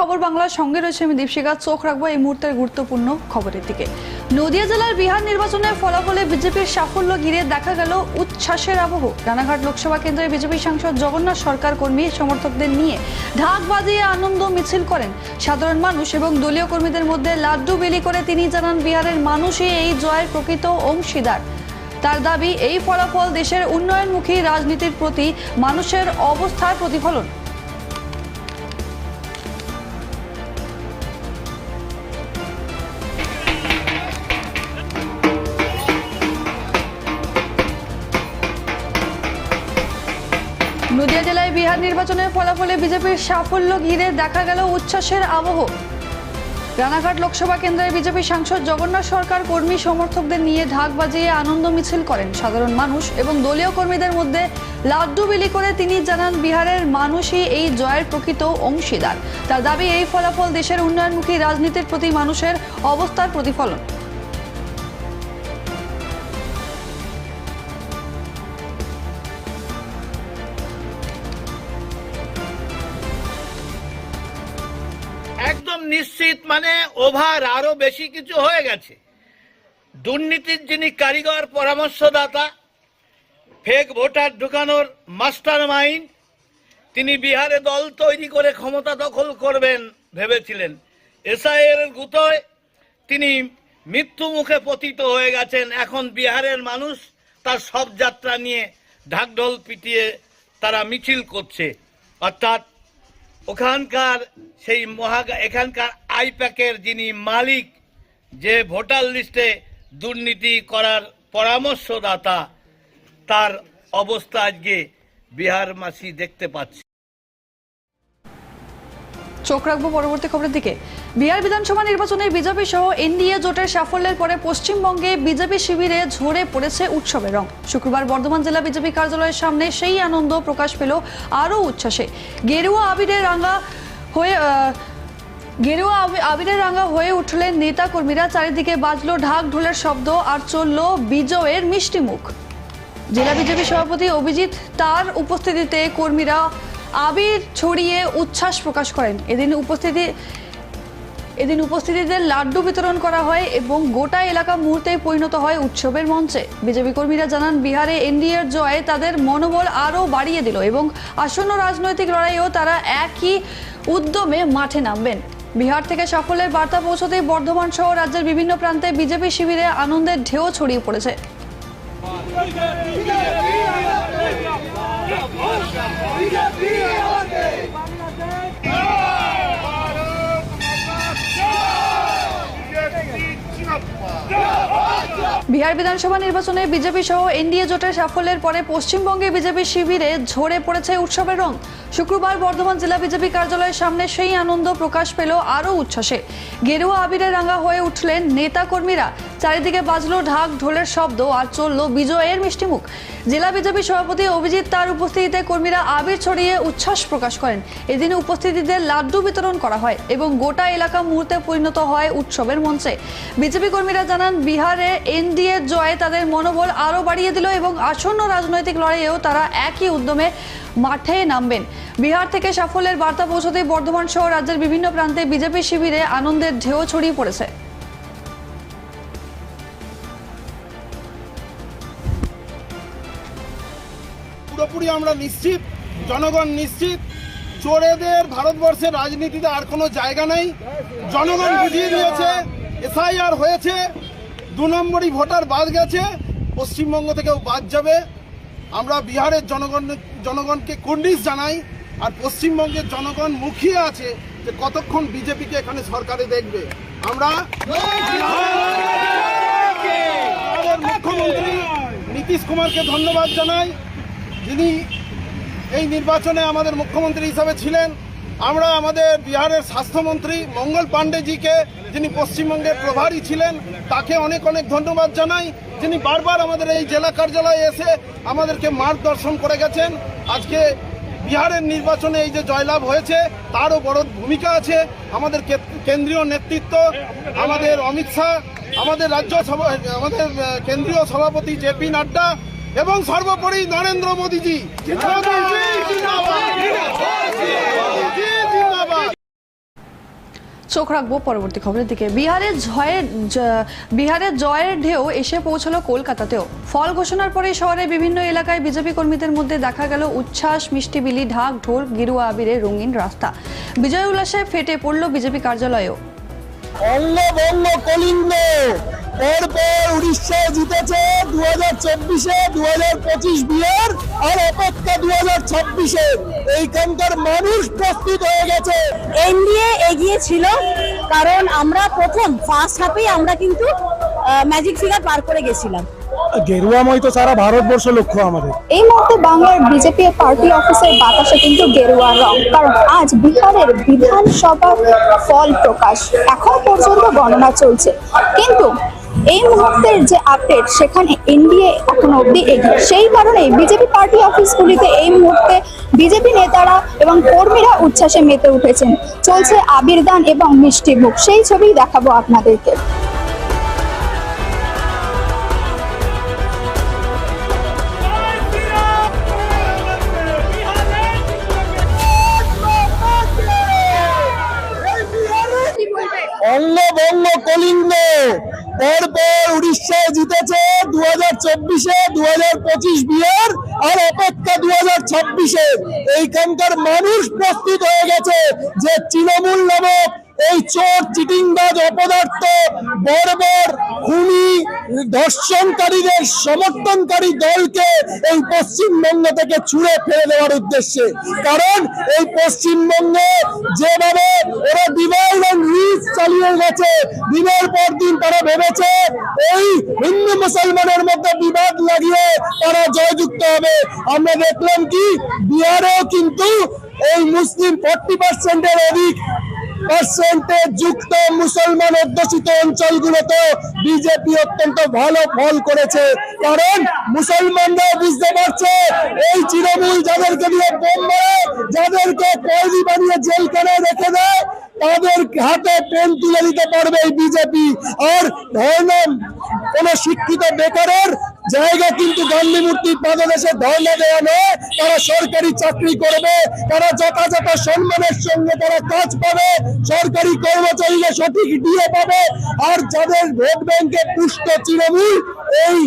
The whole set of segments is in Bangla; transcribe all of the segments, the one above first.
খবর বাংলার সঙ্গে রয়েছে আমি দীপশিকা চোখ রাখব এই মুহূর্তের গুরুত্বপূর্ণ খবরের দিকে। নদিয়া জেলার বিহার নির্বাচনের ফলাফলে বিজেপির সাফল্য ঘিরে দেখা গেল উচ্ছ্বাসের আবহ। রানাঘাট লোকসভা কেন্দ্রের বিজেপি সাংসদ জগন্নাথ সরকার কর্মী সমর্থকদের নিয়ে ঢাক বাজিয়ে আনন্দ মিছিল করেন সাধারণ মানুষ এবং দলীয় কর্মীদের মধ্যে লাড্ডু বিলি করে তিনি জানান, বিহারের মানুষই এই জয়ের প্রকৃত অংশীদার। তার দাবি, এই ফলাফল দেশের উন্নয়নমুখী রাজনীতির প্রতি মানুষের অবস্থার প্রতিফলন। নদিয়া জেলায় বিহার নির্বাচনের ফলাফলে বিজেপির সাফল্য ঘিরে দেখা গেল উচ্ছ্বাসের আবহ। রানাঘাট লোকসভা কেন্দ্রের বিজেপি সাংসদ জগন্নাথ সরকার কর্মী সমর্থকদের নিয়ে ঢাক বাজিয়ে আনন্দ মিছিল করেন সাধারণ মানুষ এবং দলীয় কর্মীদের মধ্যে লাড্ডু বিলি করে তিনি জানান, বিহারের মানুষই এই জয়ের প্রকৃত অংশীদার। তার দাবি, এই ফলাফল দেশের উন্নয়নমুখী রাজনীতির প্রতি মানুষের অবস্থার প্রতিফলন। নিশ্চিত মানে ওভার আরও বেশি কিছু হয়ে গেছে। দুর্নীতির যিনি কারিগর, পরামর্শদাতা ফেক ভোটার ঢুকানোর মাস্টার মাইন্ড তিনি বিহারে দল তৈরি করে ক্ষমতা দখল করবেন ভেবেছিলেন। এসআইয়ের গুতোয় তিনি মৃত্যু মুখে পতিত হয়ে গেছেন। এখন বিহারের মানুষ তার সব যাত্রা নিয়ে ঢাকঢোল পিটিয়ে তারা মিছিল করছে। অর্থাৎ ওখানকার সেই মহা এখানকার আইপ্যাকের যিনি মালিক, যে ভোটার লিস্টে দুর্নীতি করার পরামর্শদাতা, তার অবস্থা আজকে বিহার মাসি দেখতে পাচ্ছে। চোখ রাখব পরবর্তী খবরের দিকে। বিহার বিধানসভা নির্বাচনে বিজেপি সহ এনডিএ জোটের সাফল্যের পরে পশ্চিমবঙ্গে বিজেপি শিবিরে ঝরে পড়েছে উৎসবের রং। শুক্রবার বর্ধমান জেলা বিজেপি কার্যালয়ের সামনে সেই আনন্দ প্রকাশ পেল আরও উচ্ছ্বাসে। গেরুয়া আবিরে রাঙা হয়ে গেরুয়া আবি- আবিরের রাঙা হয়ে উঠলেন নেতা কর্মীরা চারিদিকে বাজলো ঢাক ঢোলের শব্দ আর চলল বিজয়ের মিষ্টি মুখ। জেলা বিজেপি সভাপতি অভিজিৎ তার উপস্থিতিতে কর্মীরা আবির ছড়িয়ে উচ্ছ্বাস প্রকাশ করেন। এদিন উপস্থিতি এদিন উপস্থিতিদের লাড্ডু বিতরণ করা হয় এবং গোটা এলাকা মুহূর্তে পরিণত হয় উৎসবের মঞ্চে। বিজেপি কর্মীরা জানান, বিহারে এনডিএর জয়ে তাদের মনোবল আরও বাড়িয়ে দিল এবং আসন্ন রাজনৈতিক লড়াইয়েও তারা একই উদ্যমে মাঠে নামবেন। বিহার থেকে সাফল্যের বার্তা পৌঁছতেই বর্ধমান সহ রাজ্যের বিভিন্ন প্রান্তে বিজেপি শিবিরে আনন্দের ঢেউ ছড়িয়ে পড়েছে। বিহার বিধানসভা নির্বাচনে বিজেপি সহ এনডিএ জোটের সাফল্যের পরে পশ্চিমবঙ্গে বিজেপি শিবিরে ঝরে পড়েছে উৎসবের রং। শুক্রবার বর্ধমান জেলা বিজেপি কার্যালয়ের সামনে সেই আনন্দ প্রকাশ পেল আরও উচ্ছ্বাসে। গেরুয়া আবিরে রাঙা হয়ে উঠলেন নেতা কর্মীরা চারিদিকে বাজলো ঢাক ঢোলের শব্দ আর চলল বিজয়ের মিষ্টিমুখ। জেলা বিজেপি সভাপতি অভিজিৎ তার উপস্থিতিতে কর্মীরা আবির ছড়িয়ে উচ্ছ্বাস প্রকাশ করেন। এদিন উপস্থিতিদের লাড্ডু বিতরণ করা হয় এবং গোটা এলাকা মুহূর্তে পরিণত হয় উৎসবের মঞ্চে। বিজেপি কর্মীরা জানান, বিহারে এনডিএ জয়ে তাদের মনোবল আরও বাড়িয়ে দিল এবং আসন্ন রাজনৈতিক লড়াইয়েও তারা একই উদ্যমে মাঠে নামবেন। বিহার থেকে সাফল্যের বার্তা পৌঁছতে বর্ধমান সহ রাজ্যের বিভিন্ন প্রান্তে বিজেপি শিবিরে আনন্দের ঢেউ ছড়িয়ে পড়েছে। পুরোপুরি আমরা নিশ্চিত, জনগণ নিশ্চিত, চোরেদের ভারতবর্ষের রাজনীতিতে আর কোনো জায়গা নেই। জনগণ বুঝিয়ে দিয়েছে, এসআইআর হয়েছে, দু নম্বরই ভোটার বাদ গেছে, পশ্চিমবঙ্গ থেকেও বাদ যাবে। আমরা বিহারের জনগণ, জনগণকে কুন্ডিস জানাই, আর পশ্চিমবঙ্গের জনগণ মুখিয়ে আছে যে কতক্ষণ বিজেপিকে এখানে সরকারে দেখবে। আমরা মুখ্যমন্ত্রী নীতিশ কুমারকে ধন্যবাদ জানাই। যিনি এই নির্বাচনে আমাদের মুখ্যমন্ত্রী হিসাবে ছিলেন, আমরা আমাদের বিহারের স্বাস্থ্যমন্ত্রী মঙ্গল পাণ্ডেজিকে, যিনি পশ্চিমবঙ্গের প্রভারী ছিলেন, তাকে অনেক অনেক ধন্যবাদ জানাই। যিনি বারবার আমাদের এই জেলা কার্যালয়ে এসে আমাদেরকে মার্গদর্শন করে গেছেন। আজকে বিহারের নির্বাচনে এই যে জয়লাভ হয়েছে, তারও বড় ভূমিকা আছে। আমাদের কেন্দ্রীয় নেতৃত্ব, আমাদের অমিত শাহ, আমাদের রাজ্য সভা আমাদের কেন্দ্রীয় সভাপতি জেপি নাড্ডা এবং সর্বোপরি নরেন্দ্র মোদীজি! চোখ রাখব পরবর্তী খবরের দিকে। বিহারের জয়ের বিহারের জয়ের ঢেউ এসে পৌঁছলো কলকাতাতেও। ফল ঘোষণার পরে শহরের বিভিন্ন এলাকায় বিজেপি কর্মীদের মধ্যে দেখা গেল উচ্ছ্বাস, মিষ্টি বিলি, ঢাক, ঢোল, গিরুয়া আবিরে রঙিন রাস্তা। বিজয় উল্লাসে ফেটে পড়ল বিজেপি কার্যালয়েও। অঙ্গভঙ্গ কলিঙ্গ। এরপর উড়িষ্যা জিতেছে দু হাজার চব্বিশে দু হাজার পঁচিশ বিয়ের আর অপেক্ষা দু হাজার ছাব্বিশে। এইখানকার মানুষ প্রস্তুত হয়ে গেছে। এনডিএ এগিয়ে ছিল, কারণ আমরা প্রথম ফার্স্ট হাফেই আমরা কিন্তু ম্যাজিক ফিগার পার করে গেছিলাম। গেরুয়াময় তো সারা ভারতবর্ষ লক্ষ্য আমাদের। এই মুহূর্তে বাংলার বিজেপি পার্টি অফিসের বাতাসে কিন্তু গেরুয়া রং। কারণ আজ বিহারের বিধানসভার ফল প্রকাশ। এখন পর্যন্ত গণনা চলছে। কিন্তু এই মুহূর্তের যে আপডেট সেখানে এনডিএ এখন অবধি এগিয়ে। সেই কারণে বিজেপি পার্টি অফিসগুলিতে এই মুহূর্তে বিজেপি নেতারা এবং কর্মীরা উচ্ছ্বাসে মেতে উঠেছেন। চলছে আবির দান এবং মিষ্টি মুখ সেই ছবি দেখাবো আপনাদেরকে। পরপর উড়িষ্যা জিতেছে দু হাজার চব্বিশে দু হাজার পঁচিশ আর অপেক্ষা দু হাজার ছাব্বিশে। এইখানকার মানুষ প্রস্তুত হয়ে গেছে যে তৃণমূল নামক এই চোর, চিটিংবাজ, অপদার্থ, বর্বর, খুনি, ধর্ষণকারীদের সমর্থনকারী দলকে এই পশ্চিমবঙ্গ থেকে ছুঁড়ে ফেলে দেওয়ার উদ্দেশ্যে। কারণ এই পশ্চিমবঙ্গে গেছে। দিনের পর দিন তারা ভেবেছে, এই হিন্দু মুসলমানের মধ্যে বিবাদ লাগিয়ে তারা জয়যুক্ত হবে। আমরা দেখলাম কি, বিহারেও কিন্তু এই মুসলিম ফর্টি পার্সেন্টের অধিক পার্সেন্টে যুক্ত মুসলমান অধ্যুষিত অঞ্চলগুলোতে বিজেপি অত্যন্ত ভালো ফল করেছে। কারণ বুঝতে পারছে, এই তৃণমূল যাদেরকে দিয়ে বোম মারে, যাদেরকে কয়েদি বানিয়ে রেখে দেয়, তাদের হাতে পেন তুলে দিতে পারবে এই বিজেপি। আর ধর্ম, কোন শিক্ষিত বেকারের জায়গা কিন্তু গান্ধী মূর্তির পাদদেশে ধর্ণা দেওয়া নয়। তারা সরকারি চাকরি করবে, তারা যথাযথ সম্মানের সঙ্গে তারা কাজ পাবে, সরকারি কর্মচারীরা সঠিক ডিএ পাবে। আর যাদের ভোট ব্যাংকে পুষ্ট তৃণমূল, এই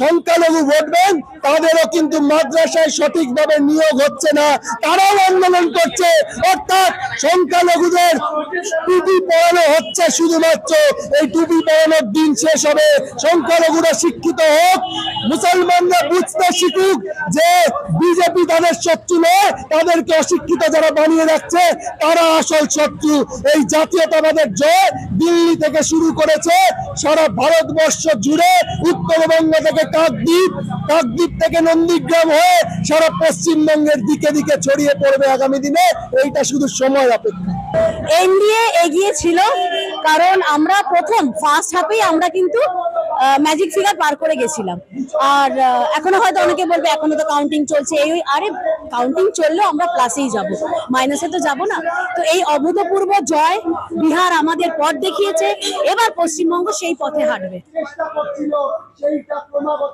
সংখ্যালঘু ভোট ব্যাংক, তাদেরও কিন্তু মাদ্রাসায় সঠিকভাবে নিয়োগ হচ্ছে না। তারাও আন্দোলন করছে। অর্থাৎ সংখ্যালঘুদের টুপি পড়ানো হচ্ছে শুধুমাত্র। এই টুপি পড়ানোর দিন শেষ হবে। সংখ্যালঘুরা শিক্ষিত হোক, মুসলমানরা বুঝতে শিখুক যে বিজেপি তাদের শত্রু নয়, তাদেরকে অশিক্ষিত যারা বানিয়ে রাখছে, তারা আসল শত্রু। এই জাতীয়তাবাদের জয় দিল্লি থেকে শুরু করেছে সারা ভারতবর্ষ জুড়ে, উত্তরবঙ্গ থেকে কাকদ্বীপ কাকদ্বীপ থেকে নন্দীগ্রাম হয়ে সারা পশ্চিমবঙ্গের দিকে দিকে ছড়িয়ে পড়বে আগামী দিনে। এইটা শুধু সময় অপেক্ষা। এনডিএ এগিয়ে ছিল, কারণ আমরা প্রথম ফার্স্ট হাফেই আমরা কিন্তু ম্যাজিক ফিগার পার করে গেছিলাম। আর এখনও হয়তো অনেকে বলবে, এখনও তো কাউন্টিং চলছে। এই আরে কাউন্টিং চললেও আমরা প্লাসেই যাব। মাইনাসে তো যাব না। তো এই অভূতপূর্ব জয় বিহার আমাদের পথ দেখিয়েছে। এবার পশ্চিমবঙ্গ সেই পথে হাঁটবে। সেইটা ক্রমাগত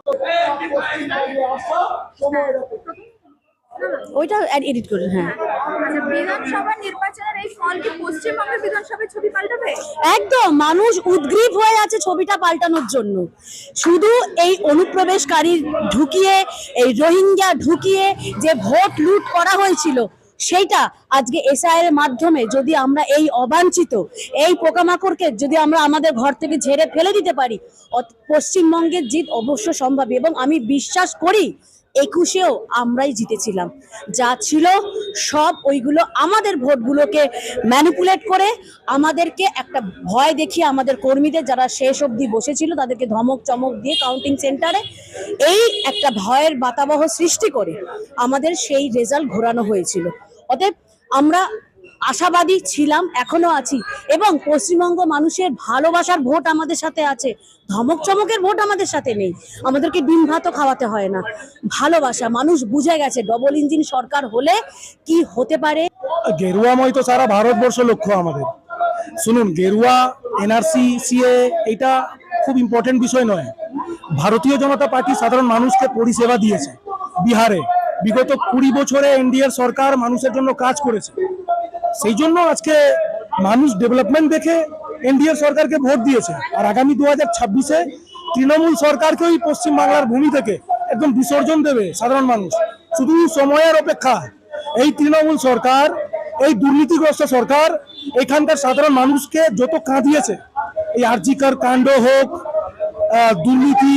পশ্চিমবঙ্গে আসা সময়ের অপেক্ষা ওইটা এডিট করে হ্যাঁ। বিধানসভা নির্বাচনের এই ফল কি পশ্চিমবঙ্গের বিধানসভায় ছবি পাল্টাবে? একদম মানুষ উদ্গ্রীব হয়ে আছে ছবিটা পাল্টানোর জন্য। শুধু এই অনুপ্রবেশকারী ঢুকিয়ে এই রোহিঙ্গা ঢুকিয়ে যে ভোট লুট করা হয়েছিল সেইটা আজকে এসআইয়ের মাধ্যমে যদি আমরা এই অবাঞ্ছিত এই পোকামাকড়কে যদি আমরা আমাদের ঘর থেকে ঝেড়ে ফেলে দিতে পারি পশ্চিমবঙ্গের জিত অবশ্য সম্ভব এবং আমি বিশ্বাস করি একুশেও আমরাই জিতেছিলাম। যা ছিল সব ওইগুলো আমাদের ভোটগুলোকে ম্যানিপুলেট করে, আমাদেরকে একটা ভয় দেখিয়ে আমাদের কর্মীদের যারা শেষ অবধি বসেছিল তাদেরকে ধমক চমক দিয়ে কাউন্টিং সেন্টারে এই একটা ভয়ের বাতাবহ সৃষ্টি করে আমাদের সেই রেজাল্ট ঘোরানো হয়েছিল। অতএব আমরা আশাবাদী ছিলাম, এখনও আছি। এবং পশ্চিমবঙ্গ মানুষের ভালোবাসার ভোট আমাদের সাথে আছে। ধমক চমকের ভোট আমাদের সাথে নেই। আমাদেরকে ডিম ভাতও খাওয়াতে হয় না। ভালোবাসা, মানুষ বুঝে গেছে ডবল ইঞ্জিন সরকার হলে কি হতে পারে। গেরুয়াময় তো সারা ভারতবর্ষ লক্ষ্য আমাদের। শুনুন, গেরুয়া, এনআরসি, সিএ এটা খুব ইম্পর্টেন্ট বিষয় নয়। ভারতীয় জনতা পার্টি সাধারণ মানুষকে পরিষেবা দিয়েছে। বিহারে বিগত কুড়ি বছরে এনডিএর সরকার মানুষের জন্য কাজ করেছে। সেই জন্য আজকে মানুষ ডেভেলপমেন্ট দেখে এনডিএ সরকারকে ভোট দিয়েছে। আর আগামী দু হাজার ছাব্বিশে তৃণমূল সরকারকেই পশ্চিম বাংলার ভূমি থেকে একদম বিসর্জন দেবে সাধারণ মানুষ। শুধু সময়ের অপেক্ষা। এই তৃণমূল সরকার, এই দুর্নীতিগ্রস্ত সরকার, এখানকার সাধারণ মানুষকে যত কাঁদিয়েছে, এই আর্জিকার কাণ্ড হোক দুর্নীতি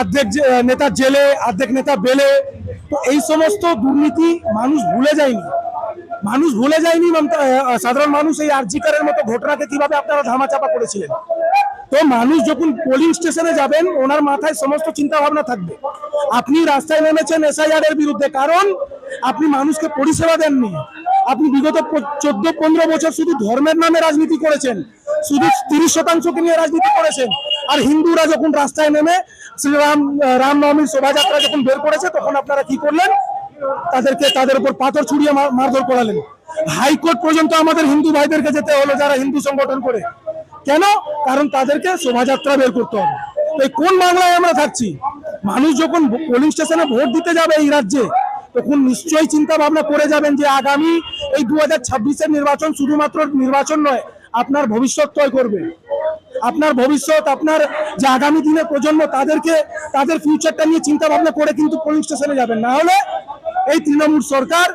অর্ধেক নেতা জেলে অর্ধেক নেতা বেলে, তো এই সমস্ত দুর্নীতি মানুষ ভুলে যায়নি। মানুষ ভুলে যায়নি সাধারণ মানুষ এই আর্জিকারের মতো ঘটনাকে কীভাবে আপনারা ধামাচাপা করেছিলেন? তো মানুষ যখন পোলিং স্টেশনে যাবেন, ওনার মাথায় সমস্ত চিন্তা ভাবনা থাকবে। আপনি রাস্তায় নেমেছেন এসআইআর এর বিরুদ্ধে, কারণ আপনি মানুষকে পরিষেবা দেননি। আপনি বিগত চোদ্দ, পনেরো বছর শুধু ধর্মের নামে রাজনীতি করেছেন, শুধু তিরিশ শতাংশকে নিয়ে রাজনীতি করেছেন, আর হিন্দুরা যখন রাস্তায় নেমে, শ্রীরাম রামনবমীর শোভাযাত্রা যখন বের করেছে, তখন আপনারা কি করলেন? তাদেরকে তাদের উপর পাথর ছুড়িয়ে মারধর করালেন। হাইকোর্ট পর্যন্ত আমাদের হিন্দু ভাইদেরকে যেতে হলো যারা হিন্দু সংগঠন করে। কেন? কারণ তাদেরকে শোভাযাত্রা বের করতে হবে। এই কোন বাংলায় আমরা থাকছি? মানুষ যখন পোলিং স্টেশনে ভোট দিতে যাবে এই রাজ্যে, তখন নিশ্চয়ই চিন্তা ভাবনা করে যাবেন যে আগামী এই দু হাজার নির্বাচন শুধুমাত্র নির্বাচন নয়, আপনার ভবিষ্যৎ তয় করবে। আপনার ভবিষ্যৎ, আপনার যে আগামী দিনের প্রজন্ম, তাদেরকে, তাদের ফিউচারটা নিয়ে চিন্তা ভাবনা করে কিন্তু পোলিং স্টেশনে যাবেন। না হলে এই তৃণমূল সরকার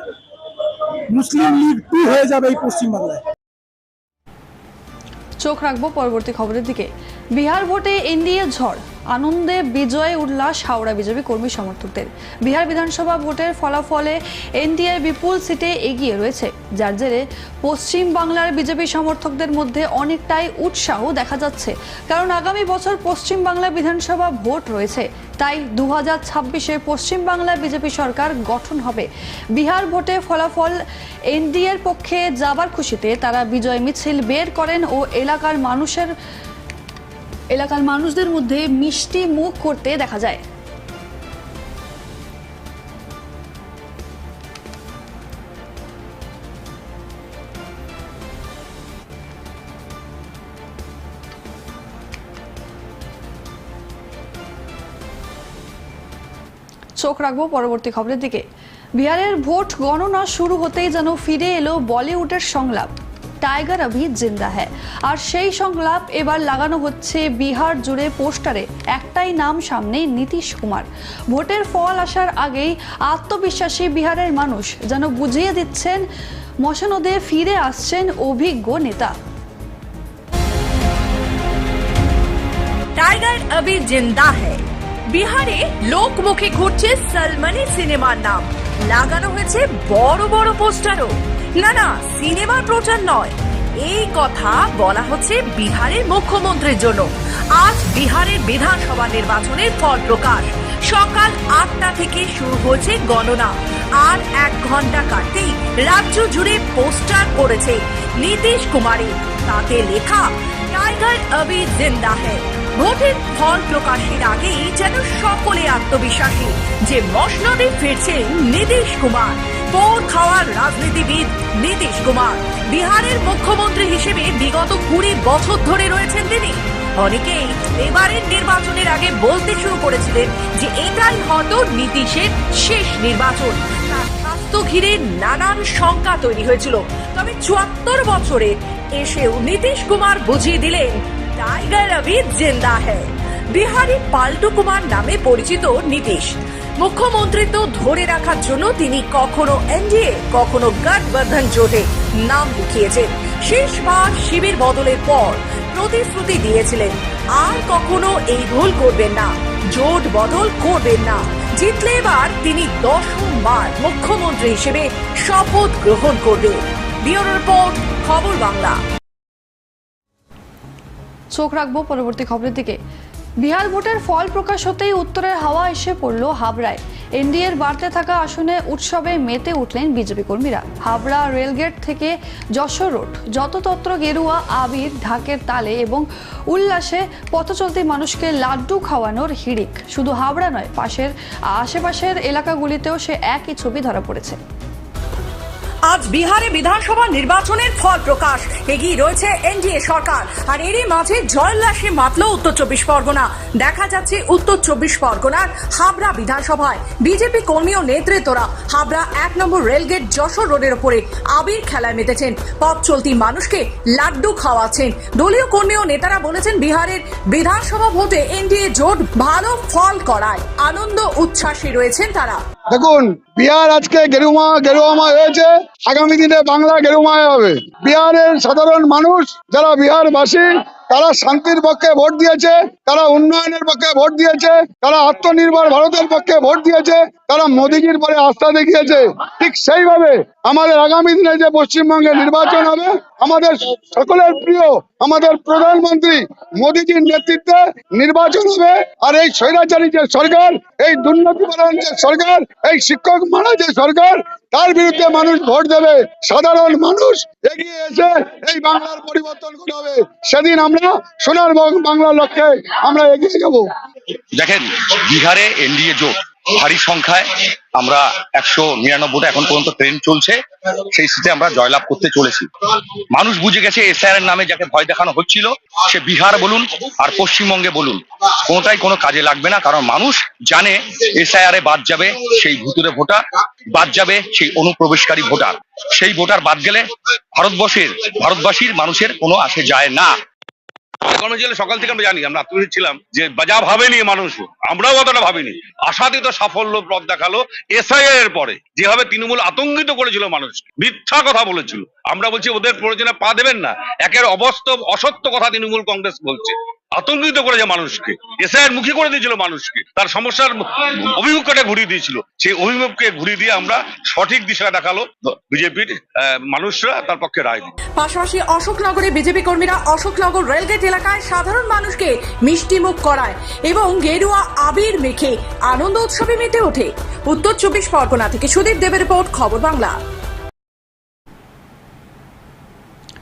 মুসলিম লীগ টু হয়ে যাবে এই পশ্চিমবাংলায়। চোখ রাখব পরবর্তী খবরের দিকে। বিহার ভোটে এনডিএ ঝড়। আনন্দে বিজয় উল্লাস, হাওড়া বিজেপি কর্মী সমর্থকদের। বিহার বিধানসভা ভোটের ফলাফলে এনডিএ বিপুল সিটে এগিয়ে রয়েছে। যার জেরে পশ্চিম বাংলার বিজেপি সমর্থকদের মধ্যে অনেকটাই উৎসাহ দেখা যাচ্ছে। কারণ আগামী বছর পশ্চিম বাংলা বিধানসভা ভোট রয়েছে। তাই দু হাজার ছাব্বিশে পশ্চিমবাংলা বিজেপি সরকার গঠন হবে। বিহার ভোটে ফলাফল এনডিএর পক্ষে যাবার খুশিতে তারা বিজয় মিছিল বের করেন ও এলাকার মানুষের এলাকার মানুষদের মধ্যে মিষ্টি মুখ করতে দেখা যায়। চোখ রাখব পরবর্তী খবরের দিকে। বিহারের ভোট গণনা শুরু হতেই যেন ফিরে এলো বলিউডের সংলাপ। টাইগার অভি জিন্দা হ্যায়। আর সেই সংলাপ এবার লাগানো হচ্ছে বিহার জুড়ে পোস্টারে। একটাই নাম সামনে নীতিশ কুমার। ভোটের ফল আসার আগেই আত্মবিশ্বাসী বিহারের মানুষ যেন বুঝিয়ে দিচ্ছেন মশানদে ফিরে আসছেন অভিজ্ঞ নেতা। টাইগার অভি জিন্দা হ্যায়। বিহারে লোকমুখে ঘুরছে সলমানি সিনেমার নাম। লাগানো হয়েছে বড় বড় পোস্টারও। না না, সিনেমার প্রচার নয়। এই কথা বলা হচ্ছে বিহারের মুখ্যমন্ত্রীর জন্য। আজ বিহারের বিধানসভা নির্বাচনের ফল প্রকাশ। সকাল আটটা থেকে শুরু হয়েছে গণনা। আর এক ঘণ্টা কাটতেই রাজ্য জুড়ে পোস্টার পড়েছে নীতিশ কুমারের। তাতে লেখা, টাইগার অভি জিন্দা হ্যায়। ভোটের ফল প্রকাশের আগেই যেন সকলে আত্মবিশ্বাসী, যে মসনদে ফিরছেন নীতিশ কুমার। পোর খাওয়ার রাজনীতিবিদ নীতিশ কুমার। বিহারের মুখ্যমন্ত্রী হিসেবে বিগত কুড়ি বছর ধরে রয়েছেন তিনি। অনেকেই এবারের নির্বাচনের আগে বলতে শুরু করেছিলেন যে এটাই হয়তো নীতিশের শেষ নির্বাচন। তার স্বাস্থ্য ঘিরে নানান শঙ্কা তৈরি হয়েছিল। তবে চুয়াত্তর বছরে এসেও নীতিশ কুমার বুঝিয়ে দিলেন, টাইগার অভি জিন্দা হ্যায়। বিহারি পাল্টু কুমার নামে পরিচিত নীতিশ। মুখ্যমন্ত্রিত্ব ধরে রাখার জন্য তিনি কখনো এনডিএ, কখনো গঠবন্ধন জোটে নাম লিখিয়েছেন শেষবার শিবির বদলের পর প্রতিশ্রুতি দিয়েছিলেন, আর কখনো এই ভুল করবেন না, জোট বদল করবেন না। জিতলে এবার তিনি দশমবার মুখ্যমন্ত্রী হিসেবে শপথ গ্রহণ করবেন। ব্যুরো রিপোর্ট, খবর বাংলা। চোখ রাখব পরবর্তী খবরের দিকে। বিহার ভোটের ফল প্রকাশ হতেই উত্তরের হাওয়া এসে পড়ল হাবড়ায়। এনডিএর বাড়তে থাকা আসনে উৎসবে মেতে উঠলেন বিজেপি কর্মীরা। হাবড়া রেলগেট থেকে যশোর রোড, যততত্র গেরুয়া, আবির, ঢাকের তালে এবং উল্লাসে পথচলতি মানুষকে লাড্ডু খাওয়ানোর হিড়িক। শুধু হাবড়া নয়, পাশের আশেপাশের এলাকাগুলিতেও সে একই ছবি ধরা পড়েছে। আজ বিহারে বিধানসভা নির্বাচনের ফল প্রকাশ। এগিয়ে রয়েছে এনডিএ সরকার। আর এরই মাঝে জয়লাসে মাতল উত্তর চব্বিশ পরগনা। দেখা যাচ্ছে উত্তর চব্বিশ পরগনার হাবড়া বিধানসভায়। বিজেপি কর্মী ও নেতৃত্বরা হাবড়া এক নম্বর রেলগেট যশোর রোডের ওপরে আবির খেলায় মেতেছেন। পথ চলতি মানুষকে লাড্ডু খাওয়াচ্ছেন। দলীয় কর্মী ও নেতারা বলেছেন বিহারের বিধানসভা ভোটে এনডিএ জোট ভালো ফল করায়। আনন্দ, উচ্ছ্বাসে রয়েছেন তারা। দেখুন, বিহার আজকে গেরুমা গেরুয়ামা হয়েছে। আগামী দিনে বাংলা গেরুমায় হবে। বিহারের সাধারণ মানুষ যারা বিহারবাসী, তারা শান্তির পক্ষে ভোট দিয়েছে, তারা উন্নয়নের পক্ষে ভোট দিয়েছে, তারা আত্মনির্ভর ভারতের পক্ষে ভোট দিয়েছে, তারা মোদীজির পরে আস্থা দেখিয়েছে। ঠিক সেইভাবে আমাদের আগামী দিনে যে পশ্চিমবঙ্গে নির্বাচন হবে, আমাদের সকলের প্রিয়, আমাদের প্রধানমন্ত্রী মোদীজির নেতৃত্বে নির্বাচন হবে। আর এই স্বৈরাচারী যে সরকার, এই দুর্নীতিপরায়ণ যে সরকার, এই শিক্ষক মারা যে সরকার, তার বিরুদ্ধে মানুষ ভোট দেবে। সাধারণ মানুষ এগিয়ে এসে এই বাংলার পরিবর্তন ঘটাবে। সেদিন আমরা সোনার বাংলার লক্ষ্যে আমরা এগিয়ে যাব। দেখেন, বিহারে এনডিএ জোট ভারী সংখ্যায় আমরা একশো নিরানব্বইটা এখন পর্যন্ত ট্রেন চলছে। সেই সিটে আমরা জয়লাভ করতে চলেছি। মানুষ বুঝে গেছে এসআইআর এর নামে যাকে ভয় দেখানো হচ্ছিল, সে বিহার বলুন আর পশ্চিমবঙ্গে বলুন। কোনোটাই কোনো কাজে লাগবে না, কারণ মানুষ জানে এসআইআর এ বাদ যাবে সেই ভুতুরে ভোটার, বাদ যাবে সেই অনুপ্রবেশকারী ভোটার। সেই ভোটার বাদ গেলে ভারতবর্ষের, ভারতবাসীর, মানুষের কোনো আসে যায় না। কর্মচারী সকাল থেকে আমরা জানি, আমরা আত্মীয় ছিলাম যে যা ভাবেনি মানুষ। আমরাও অতটা ভাবিনি। আশাতীত সাফল্য পথ দেখাল এসআই এর পরে, যেভাবে তৃণমূল আতঙ্কিত করেছিল মানুষ মিথ্যা কথা বলেছিল। আমরা বলছি, ওদের প্রয়োজনে পা দেবেন না। একের অবস্থ, অসত্য কথা তৃণমূল কংগ্রেস বলছে। আতঙ্কিত করেছে মানুষকে। এসআইআর মুখী করে দিয়েছিল মানুষকে। তার সমস্যার অভিমুখটা ঘুরিয়ে দিয়েছিল। সেই অভিমুখকে ঘুরিয়ে দিয়ে আমরা সঠিক দিশা দেখাল বিজেপির মানুষরা, তার পক্ষে রায় দিল পাশাপাশি অশোকনগরে বিজেপি কর্মীরা অশোকনগর রেলগেট এলাকায় সাধারণ মানুষকে মিষ্টিমুখ করায় এবং গেরুয়া আবির মেখে আনন্দ উৎসবে মেতে ওঠে। উত্তর চব্বিশ পরগনা থেকে সুদীপ দেবের রিপোর্ট, খবর বাংলা।